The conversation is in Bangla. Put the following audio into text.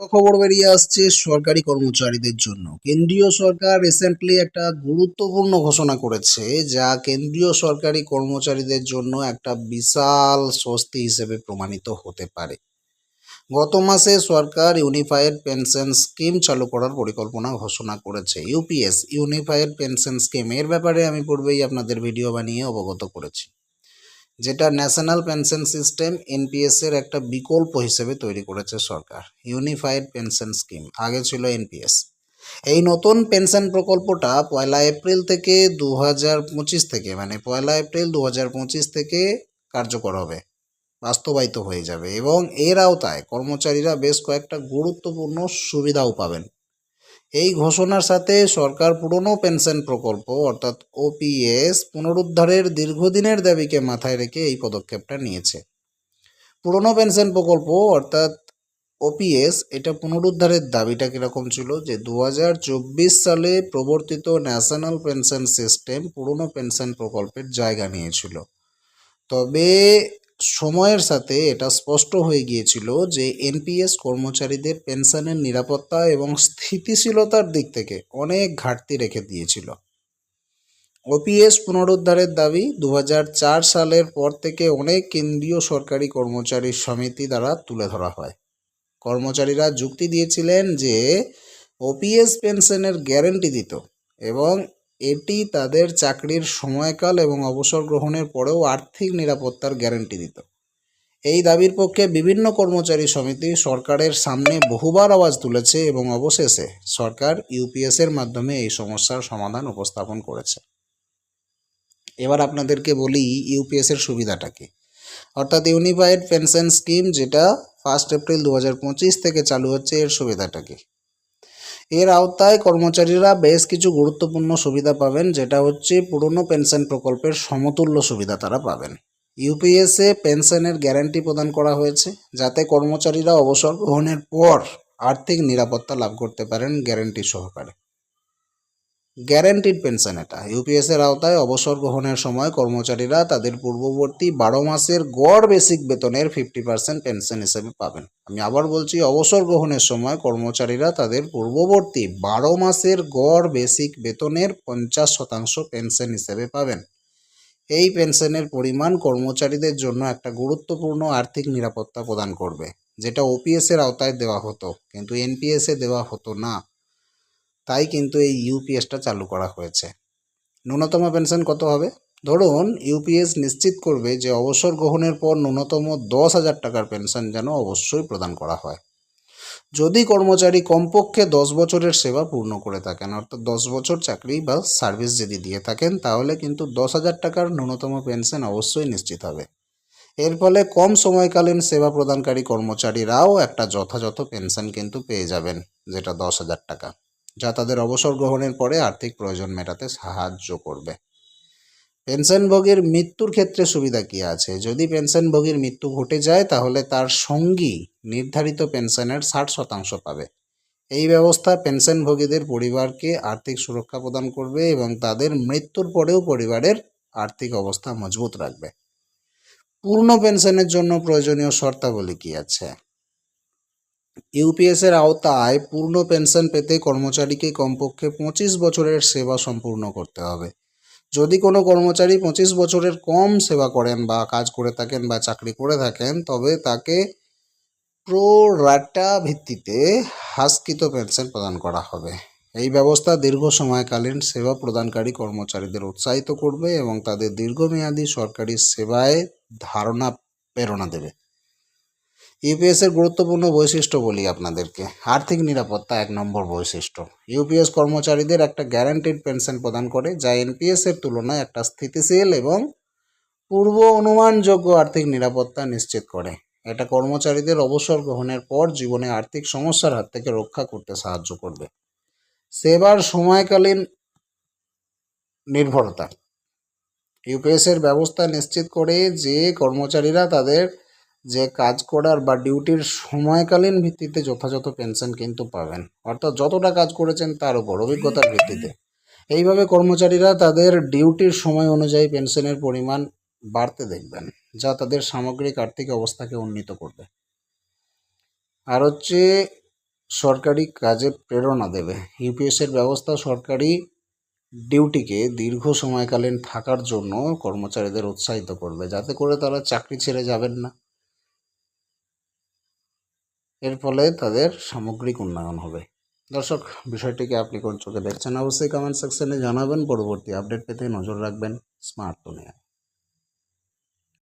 খবর বেরিয়ে আসছে সরকারি কর্মচারীদের জন্য। কেন্দ্রীয় সরকার রিসেন্টলি একটা গুরুত্বপূর্ণ ঘোষণা করেছে, যা কেন্দ্রীয় সরকারি কর্মচারীদের জন্য একটা বিশাল স্বস্তি হিসেবে প্রমাণিত হতে পারে। গত মাসে সরকার ইউনিফাইড পেনশন স্কিম চালু করার পরিকল্পনা ঘোষণা করেছে। ইউপিএস ইউনিফাইড পেনশন স্কিম এর ব্যাপারে আমি পূর্বেই আপনাদের ভিডিও বানিয়ে অবগত করেছি। যেটা ন্যাশনাল পেনশন সিস্টেম, এনপিএস এর একটা বিকল্প হিসেবে তৈরি করেছে সরকার, ইউনিফাইড পেনশন স্কিম, আগে ছিল এনপিএস। এই নতুন পেনশন প্রকল্পটা পয়লা এপ্রিল থেকে দু হাজার পঁচিশ থেকে মানে পয়লা এপ্রিল দু হাজার পঁচিশ থেকে কার্যকর হবে, বাস্তবায়িত হয়ে যাবে এবং এর আওতায় কর্মচারীরা বেশ কয়েকটা গুরুত্বপূর্ণ সুবিধাও পাবেন। এই ঘোষণার সাথে সরকার পুরনো পেনশন প্রকল্প, অর্থাৎ ওপিএস পুনরুদ্ধারের দীর্ঘদিনের দাবিকে মাথায় রেখে এই পদক্ষেপটা নিয়েছে। পুরনো পেনশন প্রকল্প, অর্থাৎ ওপিএস এটা পুনরুদ্ধারের দাবিটা কীরকম ছিল? যে দু হাজার চব্বিশ সালে প্রবর্তিত ন্যাশনাল পেনশন সিস্টেম পুরনো পেনশন প্রকল্পের জায়গা নিয়েছিল। তবে সময়ের সাথে এটা স্পষ্ট হয়ে গিয়েছিল যে এনপিএস কর্মচারীদের পেনশনের নিরাপত্তা এবং স্থিতিশীলতার দিক থেকে অনেক ঘাটতি রেখে দিয়েছিল। ওপিএস পুনরুদ্ধারের দাবি দু হাজার চার সালের পর থেকে অনেক কেন্দ্রীয় সরকারি কর্মচারী সমিতি দ্বারা তুলে ধরা হয়। কর্মচারীরা যুক্তি দিয়েছিলেন যে ওপিএস পেনশনের গ্যারেন্টি দিত এবং এটি তাদের চাকরির সময়কাল এবং অবসর গ্রহণের পরেও আর্থিক নিরাপত্তার গ্যারান্টি দিত। এই দাবির পক্ষে বিভিন্ন কর্মচারী সমিতি সরকারের সামনে বহুবার আওয়াজ তুলেছে এবং অবশেষে সরকার ইউপিএস এর মাধ্যমে এই সমস্যার সমাধান উপস্থাপন করেছে। এবার আপনাদেরকে বলি ইউপিএস এর সুবিধাটা কি। অর্থাৎ ইউনিফাইড পেনশন স্কিম যেটা ফার্স্ট এপ্রিল দু হাজার পঁচিশ থেকে চালু হচ্ছে এর সুবিধাটা কি। এর আওতায় কর্মচারীরা বেশ কিছু গুরুত্বপূর্ণ সুবিধা পাবেন, যেটা হচ্ছে পুরনো পেনশন প্রকল্পের সমতুল্য সুবিধা তারা পাবেন। ইউপিএসে পেনশনের গ্যারান্টি প্রদান করা হয়েছে, যাতে কর্মচারীরা অবসর গ্রহণের পর আর্থিক নিরাপত্তা লাভ করতে পারেন গ্যারান্টি সহকারে। গ্যারান্টিড পেনশন এটা। ইউপিএস এর আওতায় অবসর গ্রহণের সময় কর্মচারীরা তাদের পূর্ববর্তী বারো মাসের গড় বেসিক বেতনের ফিফটি পার্সেন্ট পেনশন হিসেবে পাবেন। আমি আবার বলছি, অবসর গ্রহণের সময় কর্মচারীরা তাদের পূর্ববর্তী বারো মাসের গড় বেসিক বেতনের পঞ্চাশ শতাংশ পেনশন হিসেবে পাবেন। এই পেনশনের পরিমাণ কর্মচারীদের জন্য একটা গুরুত্বপূর্ণ আর্থিক নিরাপত্তা প্রদান করবে, যেটা ওপিএস এর আওতায় দেওয়া হতো, কিন্তু এনপিএস এ দেওয়া হতো না। তাই কিন্তু এই ইউপিএসটা চালু করা হয়েছে। ন্যূনতম পেনশন কত হবে? ধরুন, ইউপিএস নিশ্চিত করবে যে অবসর গ্রহণের পর ন্যূনতম দশ হাজার টাকার পেনশন যেন অবশ্যই প্রদান করা হয়। যদি কর্মচারী কমপক্ষে দশ বছরের সেবা পূর্ণ করে থাকেন, অর্থাৎ দশ বছর চাকরি বা সার্ভিস যদি দিয়ে থাকেন, তাহলে কিন্তু দশ হাজার টাকার ন্যূনতম পেনশন অবশ্যই নিশ্চিত হবে। এর ফলে কম সময়কালীন সেবা প্রদানকারী কর্মচারীরাও একটা যথাযথ পেনশন কিন্তু পেয়ে যাবেন, যেটা দশ হাজার টাকা। যা তাদের অবসর গ্রহণের পরে আর্থিক প্রয়োজন মেটাতে সাহায্য করবে। পেনশনভোগীর মৃত্যুর ক্ষেত্রে সুবিধা কী আছে? যদি পেনশনভোগীর মৃত্যু ঘটে যায়, তাহলে তার সঙ্গী নির্ধারিত পেনশনের ষাট শতাংশ পাবে। এই ব্যবস্থা পেনশনভোগীদের পরিবারকে আর্থিক সুরক্ষা প্রদান করবে এবং তাদের মৃত্যুর পরেও পরিবারের আর্থিক অবস্থা মজবুত রাখবে। পূর্ণ পেনশনের জন্য প্রয়োজনীয় শর্তাবলী কী আছে? ইউপিএস এর আওতায় পূর্ণ পেনশন পেতে কর্মচারীকে কমপক্ষে পঁচিশ বছরের সেবা সম্পূর্ণ করতে হবে। যদি কোনো কর্মচারী পঁচিশ বছরের কম সেবা করেন বা কাজ করে থাকেন বা চাকরি করে থাকেন, তবে তাকে প্রো রাটা ভিত্তিতে হ্রাসকৃত পেনশন প্রদান করা হবে। এই ব্যবস্থা দীর্ঘ সময়কালীন সেবা প্রদানকারী কর্মচারীদের উৎসাহিত করবে এবং তাদের দীর্ঘমেয়াদী সরকারি সেবায় ধারণা, প্রেরণা দেবে। ইউপিএস এর গুরুত্বপূর্ণ বৈশিষ্ট্য বলি আপনাদেরকে। আর্থিক নিরাপত্তা এক নম্বর বৈশিষ্ট্য। ইউপিএস কর্মচারীদের একটা গ্যারান্টিড পেনশন প্রদান করে, যা এনপিএস এর তুলনায় একটা স্থিতিশীল এবং পূর্ব অনুমানযোগ্য আর্থিক নিরাপত্তা নিশ্চিত করে। এটা কর্মচারীদের অবসর গ্রহণের পর জীবনে আর্থিক সমস্যার হাত থেকে রক্ষা করতে সাহায্য করবে। সেবার সময়কালীন নির্ভরতা। ইউপিএস এর ব্যবস্থা নিশ্চিত করে যে কর্মচারীরা তাদের যে কাজ করার বা ডিউটির সময়কালীন ভিত্তিতে যথাযথ পেনশন কিন্তু পাবেন। অর্থাৎ যতটা কাজ করেছেন তার উপর অভিজ্ঞতার ভিত্তিতে। এইভাবে কর্মচারীরা তাদের ডিউটির সময় অনুযায়ী পেনশনের পরিমাণ বাড়তে দেখবেন, যা তাদের সামগ্রিক আর্থিক অবস্থাকে উন্নীত করবে। আর হচ্ছে, সরকারি কাজে প্রেরণা দেবে। ইউপিএসের ব্যবস্থা সরকারি ডিউটিকে দীর্ঘ সময়কালীন থাকার জন্য কর্মচারীদের উৎসাহিত করবে, যাতে করে তারা চাকরি ছেড়ে যাবেন না। এর ফলে তাদের সামগ্রিক উন্নয়ন হবে। দর্শক, বিষয়টিকে আপনি কোন চোখে দেখছেন অবশ্যই কমেন্ট সেকশনে জানাবেন। পরবর্তী আপডেট পেতে নজর রাখবেন স্মার্ট দুনিয়া